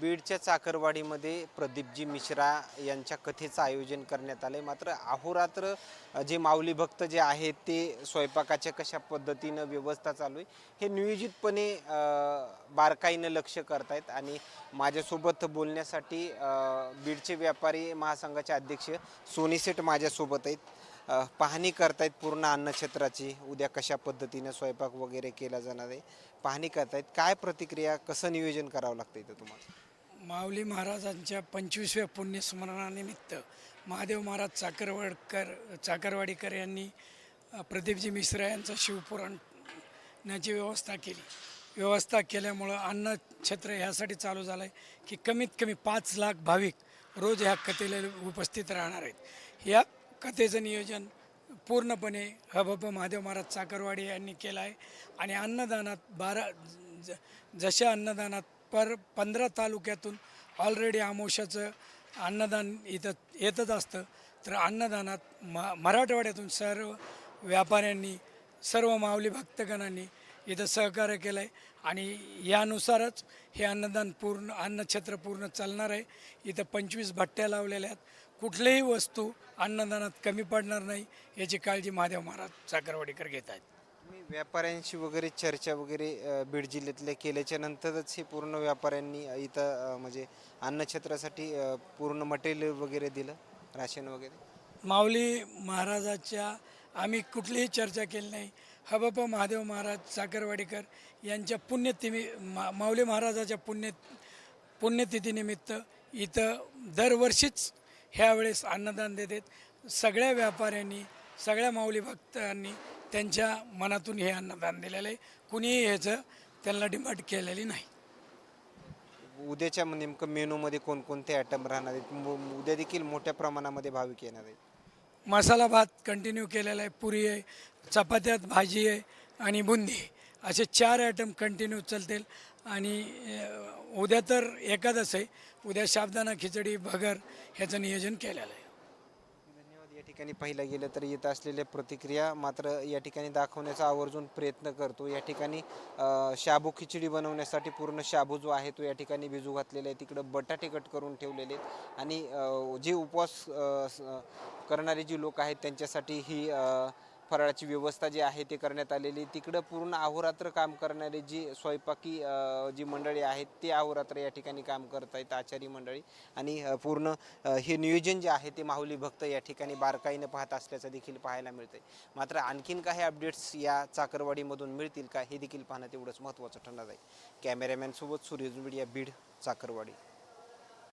बीडच्या चाकरवाडीमध्ये प्रदीपजी मिश्रा यांच्या कथेचं आयोजन करण्यात आलं आहे मात्र अहोरात्र जे माऊली भक्त जे आहेत ते स्वयंपाकाच्या कशा पद्धतीनं व्यवस्था चालू आहे हे नियोजितपणे बारकाईनं लक्ष करतायत. आणि माझ्यासोबत बोलण्यासाठी बीडचे व्यापारी महासंघाचे अध्यक्ष सोनीसेठ माझ्यासोबत आहेत. पाहणी करतायत पूर्ण अन्नक्षेत्राची उद्या कशा पद्धतीनं स्वयंपाक वगैरे केला जाणार आहे पाहणी करतायत. काय प्रतिक्रिया कसं नियोजन करावं लागतं इथं तुम्हाला? माऊली महाराजांच्या पंचवीसव्या पुण्यस्मरणानिमित्त महादेव महाराज चाकरवाडकर चाकरवाडीकर यांनी प्रदीपजी मिश्रा यांचा शिवपुराणाची व्यवस्था केली. व्यवस्था केल्यामुळं अन्न क्षेत्र ह्यासाठी चालू झालं आहे की कमीत कमी पाच लाख भाविक रोज ह्या कथेला उपस्थित राहणार आहेत. या कथेचं नियोजन पूर्णपणे हबप महादेव महाराज चाकरवाडी यांनी केलं आहे आणि अन्नदानात बारा ज जशा अन्नदानात पर पंधरा तालुक्यातून ऑलरेडी आमोशाचं अन्नदान इथं येतच असतं. तर अन्नदानात म मराठवाड्यातून सर्व व्यापाऱ्यांनी सर्व माऊली भक्तगणांनी इथं सहकार्य केलं आहे आणि यानुसारच हे अन्नदान पूर्ण अन्नक्षेत्र पूर्ण चालणार आहे. इथं पंचवीस भट्ट्या लावलेल्या आहेत. कुठलीही वस्तू अन्नदानात कमी पडणार नाही याची काळजी महादेव महाराज साखरवाडीकर घेत आहेत. तुम्ही व्यापाऱ्यांशी वगैरे चर्चा वगैरे अ, बीड जिल्ह्यातल्या केल्याच्या नंतरच हे पूर्ण व्यापाऱ्यांनी इथं अ, म्हणजे अन्नक्षेत्रासाठी अ, पूर्ण मटेरियल वगैरे दिलं राशन वगैरे? माऊली महाराजाच्या आम्ही कुठलीही चर्चा केली नाही. हबप महादेव महाराज साखरवाडीकर यांच्या पुण्यतिमी मा माऊली महाराजाच्या पुण्य पुण्यतिथीनिमित्त इथं दरवर्षीच ह्यावेळेस अन्नदान देतात. सगळ्या व्यापाऱ्यांनी सगळ्या माऊली भक्तांनी त्यांच्या मनातून हे अन्नदान दिलेलं आहे. कुणीही ह्याचं त्यांना डिमांड केलेली नाही. उद्याच्या नेमकं मेनूमध्ये कोणकोणते आयटम राहणार आहेत? मु- उद्या देखील मोठ्या प्रमाणामध्ये भाविक येणार आहेत. मसाला भात कंटिन्यू केलेला आहे. पुरी आहे चपात्यात भाजी आहे आणि बुंदी आहे. असे चार आयटम कंटिन्यू चालतील. आणि अ, उद्या तर एकादश आहे. उद्या साबदाणा खिचडी भगर ह्याचं नियोजन केलेलं आहे. ठिकाणी पाहिलं गेलं तर येत असलेल्या प्रतिक्रिया मात्र या ठिकाणी दाखवण्याचा आवर्जून प्रयत्न करतो. या ठिकाणी शाबू खिचडी बनवण्यासाठी पूर्ण शाबू जो आहे तो या ठिकाणी भिजू घातलेला आहे. तिकडं बटाटे कट करून ठेवलेले आहेत. आणि जे उपवास करणारे जी लोक आहेत त्यांच्यासाठी ही फराळाची व्यवस्था जी आहे ते करण्यात आलेली. तिकडं पूर्ण अहोरात्र काम करणारे जी स्वयंपाकी जी मंडळी आहेत ते अहोरात्र या ठिकाणी काम करत आहेत आचारी मंडळी. आणि पूर्ण हे नियोजन जे आहे ते माहुली भक्त या ठिकाणी बारकाईनं पाहत असल्याचं देखील पाहायला मिळतं मात्र आणखीन काही अपडेट्स या चाकरवाडीमधून मिळतील का हे देखील पाहणं तेवढंच महत्त्वाचं ठरणार आहे. कॅमेरामॅनसोबत सूर्यज मीडिया बीड चाकरवाडी.